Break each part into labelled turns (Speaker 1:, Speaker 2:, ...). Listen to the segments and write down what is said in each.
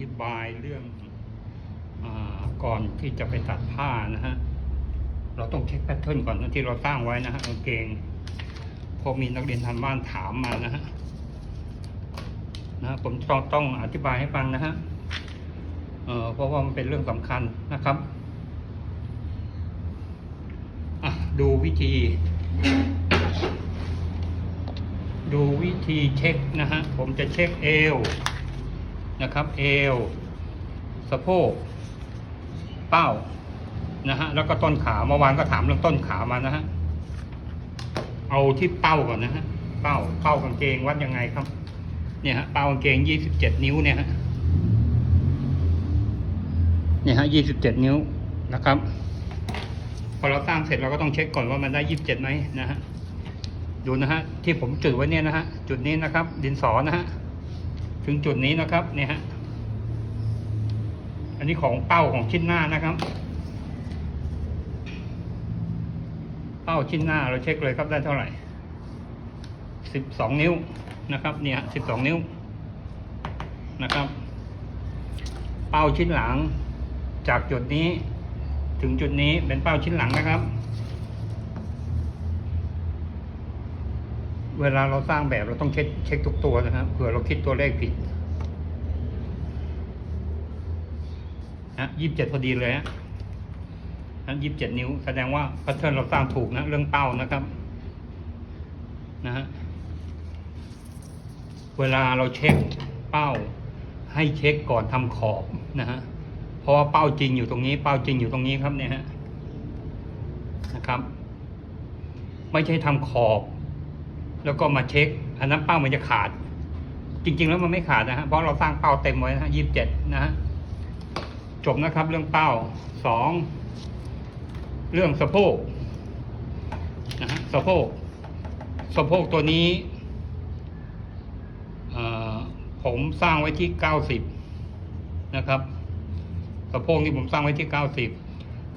Speaker 1: ธิบายเรื่องอก่อนที่จะไปตัดผ้านะฮะ เราต้องเช็คแพทเทิร์นก่อนที่เราสร้างไว้นะฮะกางเกง พอมีนักเรียนทางบ้านถามมานะฮะนะฮะผมต้องต้องอธิบายให้ฟังนะฮะเอ่อเพราะว่ามันเป็นเรื่องสำคัญนะครับอะดูวิธี ดูวิธีเช็คนะฮะ ผมจะเช็คเอว นะครับ เอว สะโพก เป้า นะฮะ แล้วก็ต้นขา เมื่อวานก็ถามเรื่องต้นขามานะฮะ เอาที่เป้าก่อนนะฮะ เป้า เป้ากางเกงวัดยังไงครับ เนี่ยฮะ เป้ากางเกงยี่สิบเจ็ดนิ้วเนี่ยฮะ เนี่ยฮะยี่สิบเจ็ดนิ้วนะครับ พอเราสร้างเสร็จเราก็ต้องเช็คก่อนว่ามันได้ยี่สิบเจ็ดไหมนะฮะ ดูนะฮะ ที่ผมจุดไว้เนี่ยนะฮะ จุดนี้นะครับ ดินสอนะฮะ ถึงจุดนี้นะครับ เนี่ยฮะ อันนี้ของเป้าของชิ้นหน้านะครับ เป้าชิ้นหน้าเราเช็คเลยครับได้เท่าไหร่สิบสองนิ้วนะครับ เนี่ยสิบสองนิ้วนะครับ เป้าชิ้นหลังจากจุดนี้ถึงจุดนี้เป็นเป้าชิ้นหลังนะครับ เวลาเราสร้างแบบเราต้องเช็คเช็คทุกตัวนะครับเผื่อเราคิดตัวเลขผิดนะยี่สิบเจ็ดพอดีเลยฮะนะยี่สิบเจ็ดนิ้ว แสดงว่าพทเทิร์เราสร้างถูกนะ เรื่องเป้านะครับ นะฮะเวลาเราเช็คเป้า ให้เช็คก่อนทำขอบนะฮะเพราะว่าเป้าจริงอยู่ตรงนี้ เป้าจริงอยู่ตรงนี้ครับเนี่ยฮะนะครับ ไม่ใช่ทำขอบ แล้วก็มาเช็ค อันนั้นเป้ามันจะขาด จริง ๆ แล้วมันไม่ขาดนะฮะเพราะเราสร้างเป้าเต็มไว้นะยี่สิบเจ็ดนะฮะจบนะครับเรื่องเป้าสองเรื่องสะโพกนะฮะสะโพกสะโพกตัวนี้ผมสร้างไว้ที่เก้าสิบนะครับสะโพกนี่ผมสร้างไว้ที่เก้าสิบ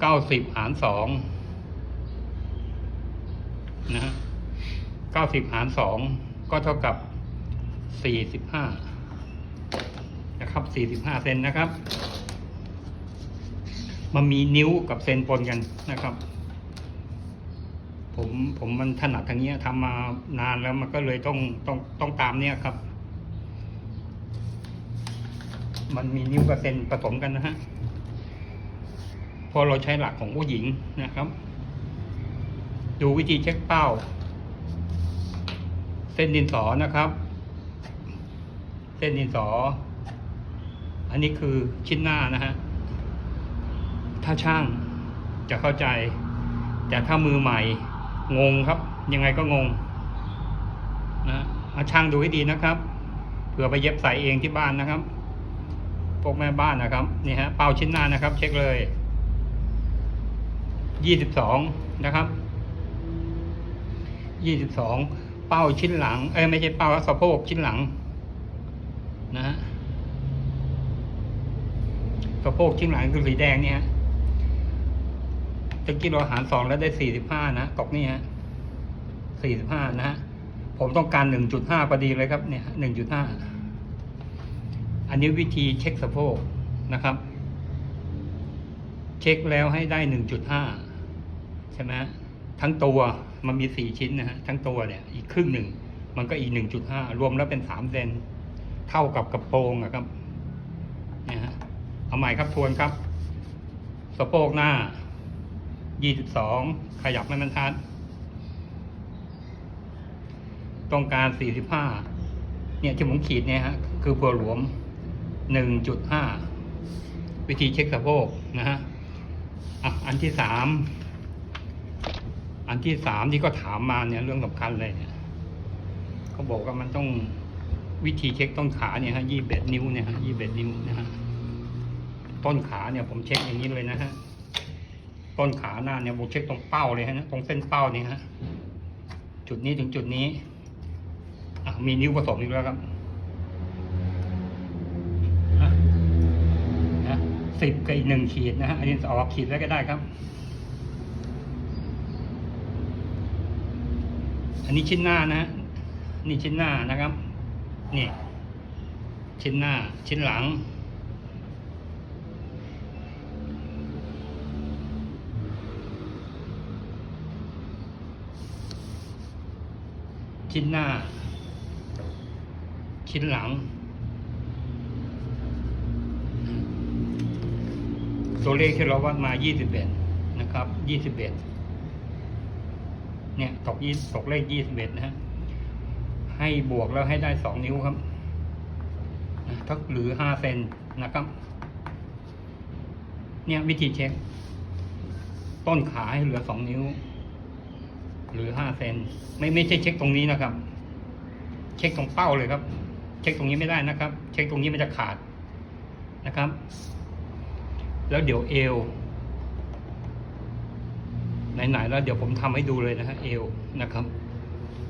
Speaker 1: เก้าสิบหารสองนะฮะ เก้าสิบหารสองก็เท่ากับสี่สิบห้านะครับสี่สิบห้าเซนนะครับ มันมีนิ้วกับเซนปนกันนะครับ ผมผมมันถนัดทางเนี้ยทำมานานแล้วมันก็เลยต้องต้องต้องตามเนี้ยครับ มันมีนิ้วกับเซนผสมกันนะฮะพอเราใช้หลักของผู้หญิงนะครับ ดูวิธีเช็คเป้า ส้นดินสอนะครับ เส้นดินสอ อันนี้คือชิ้นหน้านะฮะถ้าช่างจะเข้าใจ แต่ถ้ามือใหม่งงครับ ยังไงก็งงนะเอาช่างดูให้ดีนะครับเผื่อไปเย็บใส่เองที่บ้านนะครับพวกแม่บ้านนะครับนี่ฮะเป้าชิ้นหน้านะครับ เช็คเลยยี่สิบสองนะครับยี่สิบสอง เป้าชิ้นหลัง เอ้ยไม่ใช่เป้าสะโพกชิ้นหลัง นะฮะสะโพกชิ้นหลังคือสีแดงเนี่ยฮะตะกี้เราหารสองแล้วได้สี่สิบห้านะตกนี่ฮะสี่สิบห้านะฮะผมต้องการหนึ่งจุดห้าพอดีเลยครับเนี่ยหนึ่งจุดห้าอันนี้วิธีเช็คสะโพกนะครับ เช็คแล้วให้ได้หนึ่งจุดห้าใช่ไหมฮะทั้งตัว มันมีสี่ชิ้นนะฮะทั้งตัวเนี่ยอีกครึ่งหนึ่ง มันก็อีกหนึ่งจุดห้ารวมแล้วเป็นสามเซนเท่ากับกระโปรงอะครับนี่ยฮะเอาใหม่ครับทวนครับสะโพกหน้ายี่สิบสองขยับไม่มันทัดต้องการสี่สิบห้าเนี่ยที่ผมขีดเนี่ยฮะคือเบอร์หลวมหนึ่งจุดห้าวิธีเช็คสะโพกนะฮะอะอันที่สาม อันที่สามที่ก็ถามมาเนี่ยเรื่องสำคัญเลยเนี่ยเขาบอกว่ามันต้องวิธีเช็คต้นขาเนี่ยฮะยี่เบ็ดนิ้วเนี่ยฮะยี่เบ็ดนิ้วนะฮะต้นขาเนี่ยผมเช็คอย่างนี้เลยนะฮะต้นขาหน้าเนี่ยผมเช็คตรงเป้าเลยฮะตรงเส้นเป้านี่ฮะจุดนี้ถึงจุดนี้อะมีนิ้วผสมอีกแล้วครับนะสิบกับอีกหนึ่งขีดนะฮะอันนี้ออกขีดแล้วก็ได้ครับันนี้ชิ้นหน้านะฮะนี่ชิ้นหน้านะครับ นี่ ชิ้นหน้า ชิ้นหลัง ชิ้นหน้า ชิ้นหลัง ตัวเลขที่เราวัดมา 21 นะครับ 21 เนี่ยตกยี่ตกเลข21นะฮะให้บวกแล้วให้ได้2นิ้วครับนะถ้าหรือ5เซนนะครับ เนี่ยวิธีเช็ค ต้นขาให้เหลือ2นิ้ว หรือ5เซนไม่ไม่ใช่เช็คตรงนี้นะครับ เช็คตรงเป้าเลยครับ เช็คตรงนี้ไม่ได้นะครับ เช็คตรงนี้มันจะขาดนะครับ แล้วเดี๋ยวเอว ไหนๆแล้วเดี๋ยวผมทำให้ดูเลยนะฮะเอวนะครับ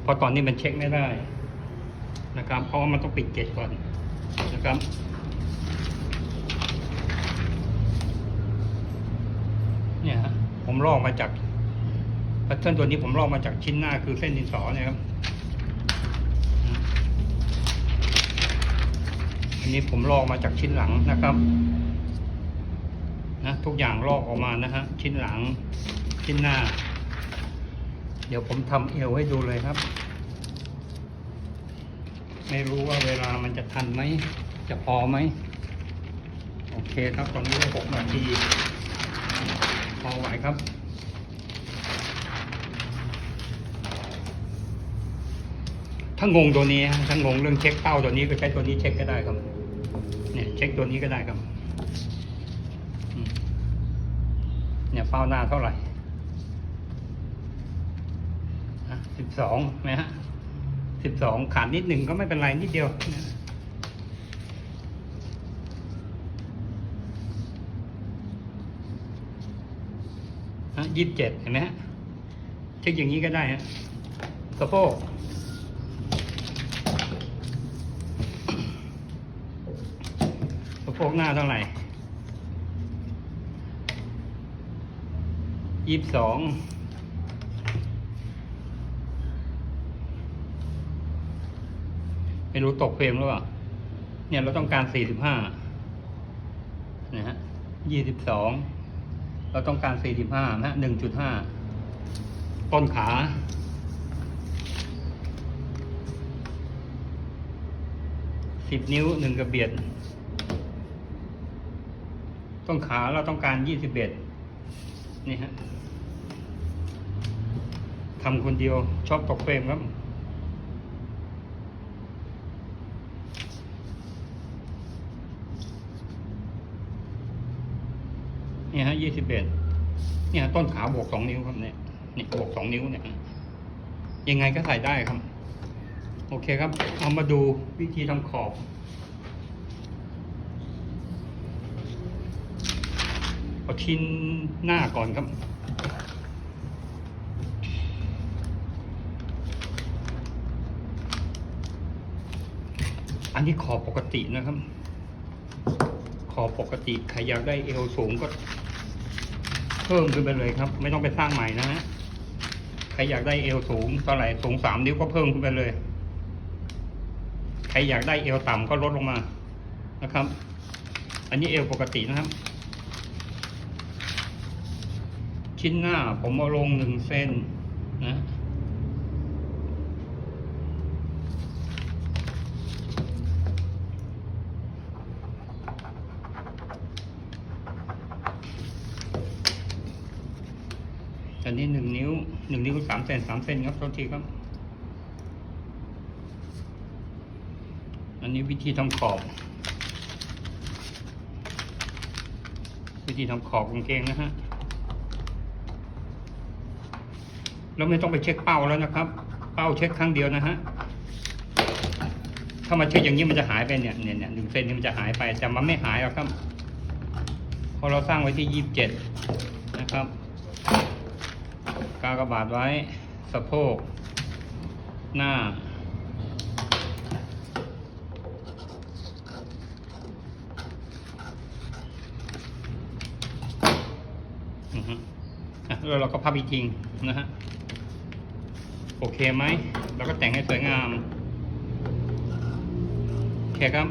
Speaker 1: เพราะตอนนี้มันเช็คไม่ได้นะครับ เพราะว่ามันต้องปิดเกจก่อนนะครับเนี่ยฮะผมลอกมาจากแพทเทิร์นตัวนี้ผมลอกมาจากชิ้นหน้าคือเส้นดินสอเนี่ยครับอันนี้ผมลอกมาจากชิ้นหลังนะครับนะทุกอย่างลอกออกมานะฮะชิ้นหลัง ชิ้นหน้า เดี๋ยวผมทำเอวให้ดูเลยครับ ไม่รู้ว่าเวลามันจะทันไหม จะพอไหม โอเคครับ ตอนนี้ได้หกนาที พอไหวครับถ้างงตัวนี้ถ้างงเรื่องเช็คเป้าตัวนี้ก็ใช้ตัวนี้เช็คก็ได้ครับ เนี่ยเช็คตัวนี้ก็ได้ครับ เนี่ยเป้าหน้าเท่าไหร่ สองไหมฮะสิบสองขาดนิดหนึ่งก็ไม่เป็นไรนิดเดียวฮะยี่สิบเจ็ดเห็นไหมฮะเช็คอย่างนี้ก็ได้ฮะสะโพกสะโพกหน้าเท่าไหร่ยี่สิบสอง ไม่รู้ตกเฟรมหรือเปล่า เนี่ยเราต้องการสี่สิบห้านะฮะยี่สิบสองเราต้องการสี่สิบห้านะหนึ่งจุดห้าต้นขา สิบนิ้วหนึ่งกระเบียด ต้นขาเราต้องการยี่สิบเอ็ดนี่ฮะทำคนเดียวชอบตกเฟรมครับ เนี่ยฮะยี่สิบเอ็ดเนี่ยต้นขาบวกสองนิ้วครับเนี่ยนี่บวกสองนิ้วเนี่ย ยังไงก็ใส่ได้ครับ โอเคครับ เอามาดูวิธีทำขอบเอาชิ้นหน้าก่อนครับอันนี้ขอบปกตินะครับ ขอบปกติ ใครอยากได้เอวสูงก็ พิ่มขึ้นไปเลยครับ ไม่ต้องไปสร้างใหม่นะฮะใครอยากได้เอวสูงเท่าไหร่สูงสามนิ้วก็เพิ่มขึ้นไปเลย ใครอยากได้เอวต่ำก็ลดลงมานะครับ อันนี้เอวปกตินะครับ ชิ้นหน้าผมเอาลงหนึ่งเซนนะ นนี้หนึ่งนิ้วหนึ่งนิ้วสามเซนสามเซนครับโทษทีครับ อันนี้วิธีทำขอบ วิธีทำขอบกางเกงนะฮะแล้วไม่ต้องไปเช็คเป้าแล้วนะครับ เป้าเช็คครั้งเดียวนะฮะถ้ามาเช็คอย่างนี้มันจะหายไปเนี่ยเนี่ยเนี่ยหนึ่งเซนนี่มันจะหายไปแต่มันไม่หายหรอกครับเพราะเราสร้างไว้ที่ยี่สิบเจ็ดนะครับ กากบาทไว้ สะโพก หน้า แล้วเราก็พับอีกทีนะฮะ โอเคไหม เราก็แต่งให้สวยงาม โอเคครับ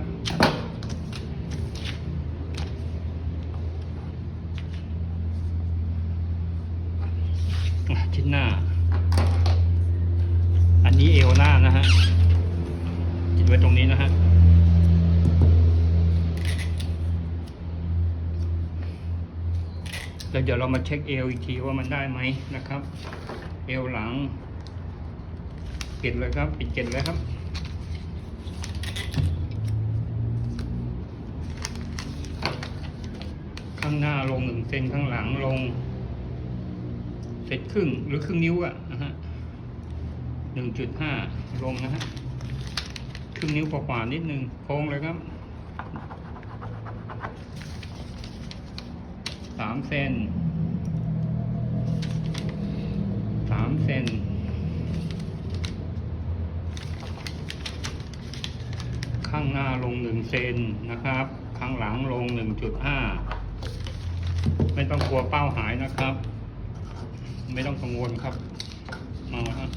Speaker 1: ชิ้นหน้า อันนี้เอวหน้านะฮะติดไว้ตรงนี้นะฮะแล้วเดี๋ยวเรามาเช็คเอวอีกทีว่ามันได้ไหมนะครับ เอวหลังปิดเลยครับ ปิดเก็ดเลยครับ ข้างหน้าลงหนึ่งเซนข้างหลังลง เสร็จครึ่งหรือครึ่งนิ้วอะนะฮะหนึ่งจุดห้าลงนะฮะครึ่งนิ้วกว่านิดนึงโค้งเลยครับสามเซนสามเซนข้างหน้าลงหนึ่งเซนนะครับ ข้างหลังลงหนึ่งจุดห้าไม่ต้องกลัวเป้าหายนะครับ ไม่ต้องกังวลครับมาฮะ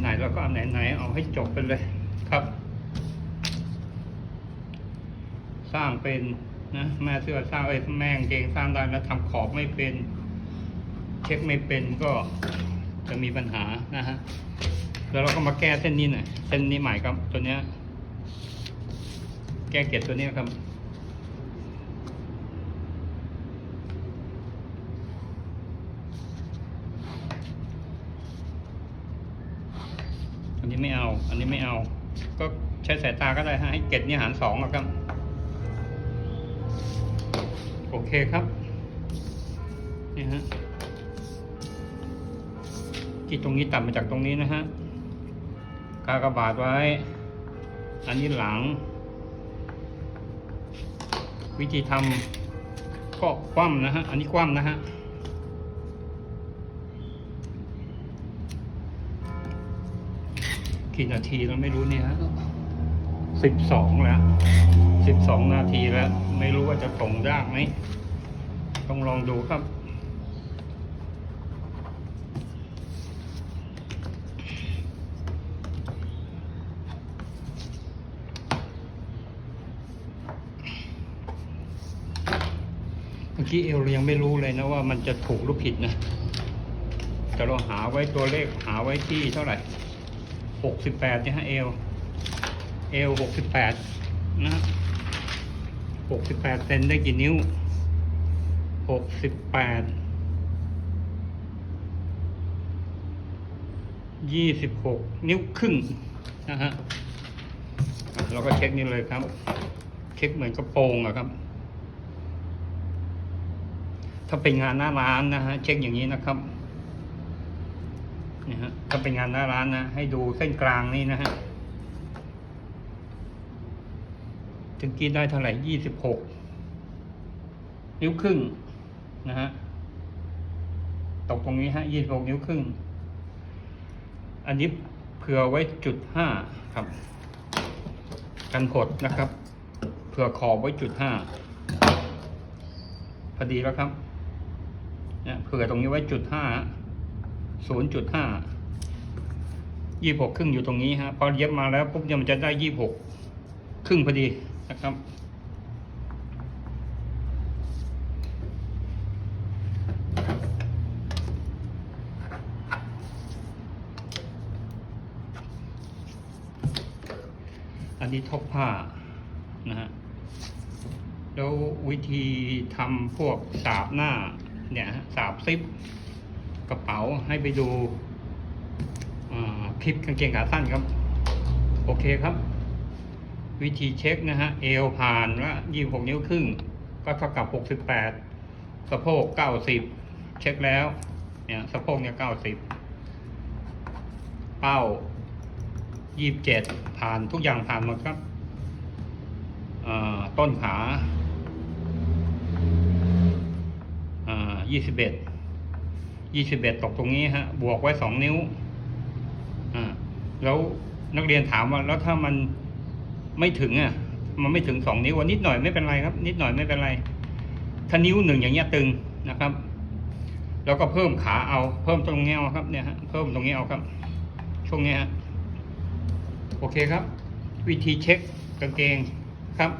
Speaker 1: ไหนๆเราก็เอาไหนๆเอาให้จบไปเลยครับ สร้างเป็นนะแม่เสื้อสร้างเอ้แม่งเกงสร้างได้แล้วทำขอบไม่เป็น เช็คไม่เป็นก็จะมีปัญหานะฮะแล้วเราก็มาแก้เส้นนี้หน่อยเส้นนี้ใหม่ครับตัวเนี้ย แก้เกล็ดตัวนี้ยครับ อันนี้ไม่เอา อันนี้ไม่เอา ก็ใช้สายตาก็ได้ฮะให้เกล็ดนี่หารสองครับ โอเคครับ นี่ฮะที่ตรงนี้ตัดมาจากตรงนี้นะฮะกากระบาทไว้ อันนี้หลัง วิธีทำก็คว่ำนะฮะ อันนี้คว่ำนะฮะกี่นาทีเราไม่รู้เนี่ยฮะสิบสองแล้วสิบสองนาทีแล้ว ไม่รู้ว่าจะตรงยากไหมต้องลองดูครับ กี้เอลเรายังไม่รู้เลยนะว่ามันจะถูกหรือผิดนะแต่เราหาไว้ตัวเลขหาไว้ที่เท่าไหร่หกสิบแปดเนี่ยฮะเอลเอลหกสิบแปดนะฮะหกสิบแปดเซนได้กี่นิ้วหกสิบแปดยี่สิบหกนิ้วครึ่งนะฮะเราก็เช็คนี่เลยครับ เช็คเหมือนกระโปรงอะครับ ถ้าเป็นงานหน้าร้านนะฮะเช็คอย่างนี้นะครับนี่ฮะถ้าเป็นงานหน้าร้านนะให้ดูเส้นกลางนี่นะฮะถึงกินได้เท่าไหร่ยี่สิบหกนิ้วครึ่งนะฮะตกตรงนี้ฮะยี่สิบหกนิ้วครึ่ง อันนี้เผื่อไว้จุดห้าครับ กันหดนะครับ เผื่อขอบไว้จุดห้าพอดีแล้วครับ เนี่ยเผื่อตรงนี้ไว้จุดห้าศูนย์จุดห้ายี่หกครึ่งอยู่ตรงนี้ฮะพอเย็บมาแล้วปุ๊บเนี่ยมันจะได้ยี่หกครึ่งพอดีนะครับอันนี้ทบผ้านะฮะแล้ววิธีทำพวกสาบหน้า เนี่ยสาบซิปกระเป๋าให้ไปดูคลิปกางเกงขาสั้นครับ โอเคครับ วิธีเช็คนะฮะ เอวผ่านละยี่หกนิ้วครึ่ง ก็เท่ากับหกสิบแปดสะโพกเก้าสิบเช็คแล้ว เนี่ยสะโพกเนี่ยเก้าสิบเป้ายี่สิบเจ็ดผ่านทุกอย่างผ่านหมดครับต้นขาอ่า ยี่สิบเอ็ดยี่สิบเอ็ดตกตรงนี้ฮะ บวกไว้สองนิ้ว อ่า แล้วนักเรียนถามว่า แล้วถ้ามันไม่ถึงอะ มันไม่ถึงสองนิ้วอะนิดหน่อยไม่เป็นไรครับ นิดหน่อยไม่เป็นไร ถ้านิ้วหนึ่งอย่างเงี้ยตึงนะครับ แล้วก็เพิ่มขาเอา เพิ่มตรงเงี้ยครับ เนี่ยฮะ เพิ่มตรงนี้เอาครับ ช่วงเนี้ยฮะ โอเคครับ วิธีเช็คกางเกงครับ